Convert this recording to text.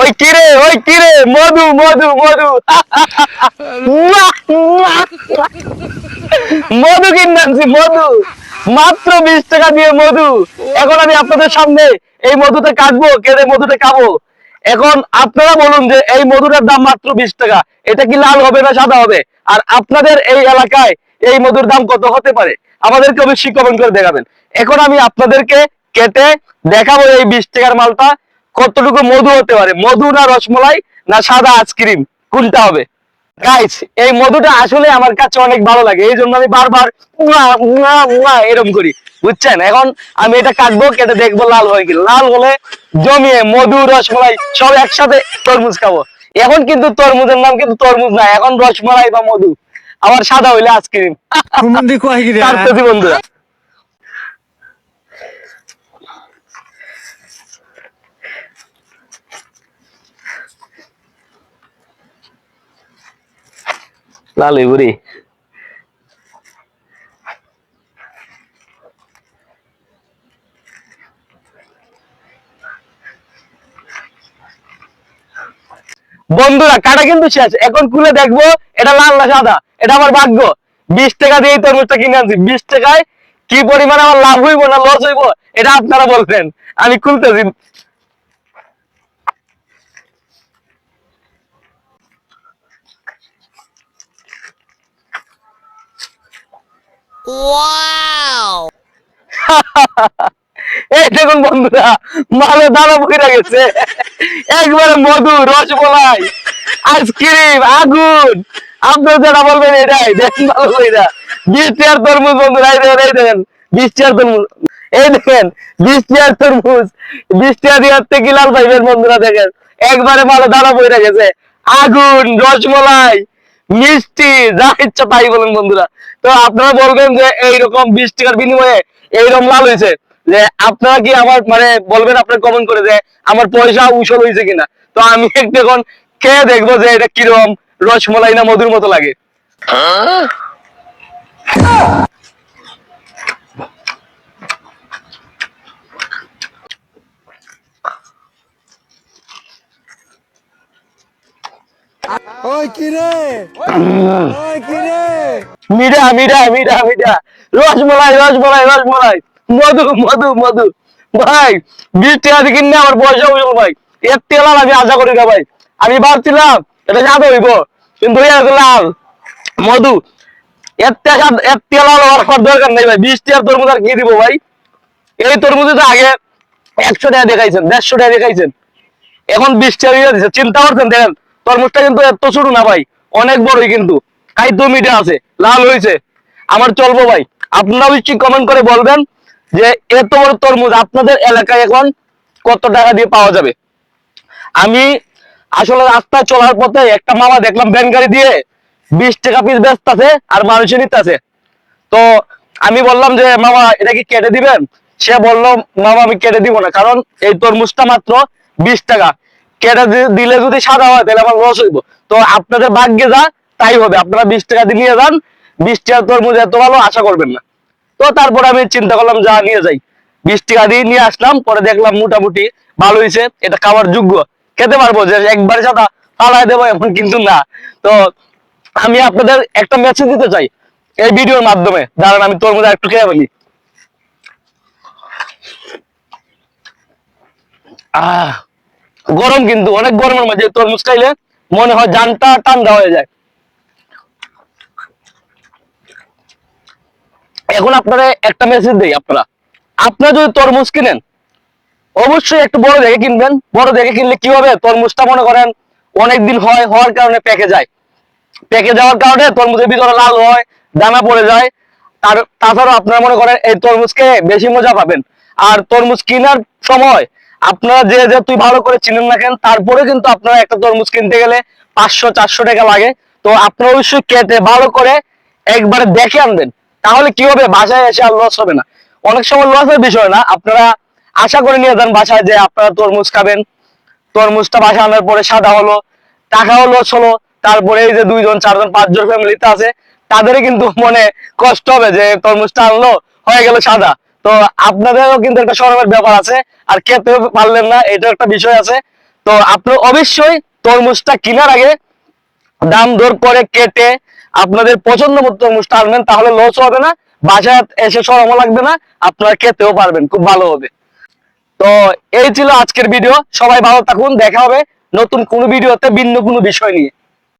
ওই কিরে ওই কিরে মধু মধু মধু। মধু কিনে আনছি, মধু। মাত্র বিশ টাকা দিয়ে মধু। এখন আমি আপনাদের সামনে এই মধুতে কাটবো কেটে মধুতে খাব? এখন আপনারা বলুন যে এই মধুটার দাম মাত্র বিশ টাকা। এটা কি লাল হবে না সাদা হবে? আর আপনাদের এই এলাকায় এই মধুর দাম কত হতে পারে? আমাদেরকে অবশ্যই কমেন্ট করে দেখাবেন। এখন আমি আপনাদেরকে কেটে দেখাবো এই বিশ টাকার মালটা। কতটুকু মধু হতে পারে? মধু না রসমলাই না সাদা আইসক্রিম কোনটা হবে? গাইস এই মধুটা আসলে আমার কাছে অনেক ভালো লাগে। এই জন্য আমি বারবার এরকম করি। বুঝছেন? এখন আমি এটা কাটবো কেটে দেখব লাল হয়ে গেল লাল হলে জমিয়ে মধু রসমলাই সব একসাথে তরমুজ খাব। এখন কিন্তু তরমুজের নাম কিন্তু তরমুজ না এখন রসমলাই বা মধু। আবার সাদা হইলে আইসক্রিম বন্ধুরা। লাল বন্ধুরা, কাটা কিন্তু শেষ। এখন খুলে দেখব, এটা লাল না সাদা? এটা আমার ভাগ্য। বিশ টাকা দিয়ে তরমুজটা কিনে আনছি। বিশ টাকায় কি পরিমাণ আমার লাভ হইব না লস হইব, এটা আপনারা বলবেন। আমি খুলতেছি। এই দেখুন বন্ধুরা, মালে বইরা গেছে। একবারে মধু আইসক্রিম, আগুন। বলবেন এটাই ভালো বিশ তরমুজ বন্ধুরা, এই দেখেন এই দেখেন, বিশ তরমুজ। এই দেখেন, বিশ টিয়ার তরমুজ। বিশ টিয়ার দিয়ে থেকে লাল পাইবেন বন্ধুরা, দেখেন। একবারে মালে দানা বইরা গেছে। আগুন রসমলাই মিষ্টি, যা ইচ্ছা তাই বলেন বন্ধুরা। তো আপনারা বলবেন যে এইরকম বিশ টাকার বিনিময়ে এইরকম লাল হয়েছে। যে আপনারা কি আমার মানে বলবেন আপনার কমেন্ট করে যে আমার পয়সা উসল হয়েছে কিনা। তো আমি একটু এখন খেয়ে দেখব যে এটা কীরকম রসমলাই না মধুর মতো লাগে। ওই ওই কি রে? মিঠা মিঠা মিঠা মিঠা রসমলাই রসমলাই রসমলাই। মধু মধু মধু। ভাই আমার উসল ভাই। এর আমি আশা করি না ভাই। আমি ভাবছিলাম এটা সাদা হইব, কিন্তু লাল, মধু। এর তেল দরকার নেই ভাই। বিশ টাকার তরমুজ আর কি দিব ভাই? এই তরমুজে তো আগে একশো টাকা দেখাইছেন, দেড়শো টাকা দেখাইছেন। এখন বিশ টাকা চিন্তা করছেন দেখেন তরমুজটা কিন্তু এত ছোট না ভাই, অনেক বড়ই কিন্তু। খাইতে মিঠে আছে, লাল হয়েছে। আমার চলবো ভাই আপনারা অবশ্যই কমেন্ট করে বলবেন যে এত বড় তরমুজ আপনাদের এলাকায় এখন কত টাকা দিয়ে পাওয়া যাবে। আমি আসলে রাস্তা চলার পথে একটা মামা দেখলাম ভ্যান গাড়ি দিয়ে বিশ টাকা পিস ব্যস্ত আছে আর মানুষের নিতে আছে। তো আমি বললাম যে, মামা, এটা কি কেটে দিবেন? সে বলল, মামা, আমি কেটে দিব না, কারণ এই তরমুজটা মাত্র বিশ টাকা। কেটে দিলে যদি সাদা হয়, তাহলে আমার লস হইব। তো আপনাদের ভাগ্যে যা, তাই হবে। আপনারা বিশ টাকা দিয়ে যান। বিশ টাকা তরমুজ এত ভালো, আশা করবেন না। তো তারপর আমি চিন্তা করলাম, যা নিয়ে যাই। বিশ টাকা দিয়ে নিয়ে আসলাম, পরে দেখলাম মোটামুটি ভালো হয়েছে এটা খাওয়ার যোগ্য। খেতে পারব যে একবারে সাদা, ফালাই দেবো এমন কিন্তু না। তো আমি আপনাদের একটা মেসেজ দিতে চাই এই ভিডিওর মাধ্যমে। দাঁড়ান, আমি তরমুজ একটু খেয়ে ফেলি। আহ গরম কিন্তু, অনেক গরমের মাঝে তরমুজ খাইলে মনে হয় জানটা ঠান্ডা হয়ে যায়। এখন আপনারা একটা মেসেজ দেই আপনারা। আপনারা যদি তরমুজ কিনেন, অবশ্যই একটু বড় দেখে কিনবেন। বড় দেখে কিনলে কি হবে? তরমুজটা মনে করেন অনেকদিন হয়, হওয়ার কারণে পেকে যায়। পেকে যাওয়ার কারণে তরমুজের ভিতরে লাল হয়, দানা পড়ে যায়। আর তাছাড়াও আপনারা মনে করেন এই তরমুজকে বেশি মজা পাবেন। আর তরমুজ কেনার সময় আপনারা যে যে তুই ভালো করে চিনেন না কেন, তারপরে কিন্তু আপনারা একটা তরমুজ কিনতে গেলে পাঁচশো, চারশো টাকা লাগে। তো আপনারা অবশ্যই কেটে ভালো করে একবারে দেখে আনবেন। তাহলে কি হবে? বাসায় এসে আর লস হবে না। অনেক সময় লসের বিষয় না। আপনারা আশা করে নিয়ে যান বাসায় যে আপনারা তরমুজ খাবেন। তরমুজটা বাসায় আনার পরে সাদা হলো, টাকাও লস হলো। তারপরে এই যে দুইজন, চারজন, পাঁচজন ফ্যামিলিতে আছে, তাদেরই কিন্তু মনে কষ্ট হবে যে তরমুজটা আনলো, হয়ে গেল সাদা। তো আপনাদেরও কিন্তু একটা শরমের ব্যাপার আছে, আর খেতেও পারলেন না এটা একটা বিষয় আছে। তো আপনার অবশ্যই তরমুজটা কেনার আগে দাম দর করে কেটে আপনাদের পছন্দ মতো তরমুজটা আনবেন, তাহলে লস হবে না বাসায় এসে সরমও লাগবে না, আপনারা খেতেও পারবেন, খুব ভালো হবে। তো এই ছিল আজকের ভিডিও সবাই ভালো থাকুন, দেখা হবে নতুন কোনো ভিডিওতে ভিন্ন কোনো বিষয় নিয়ে।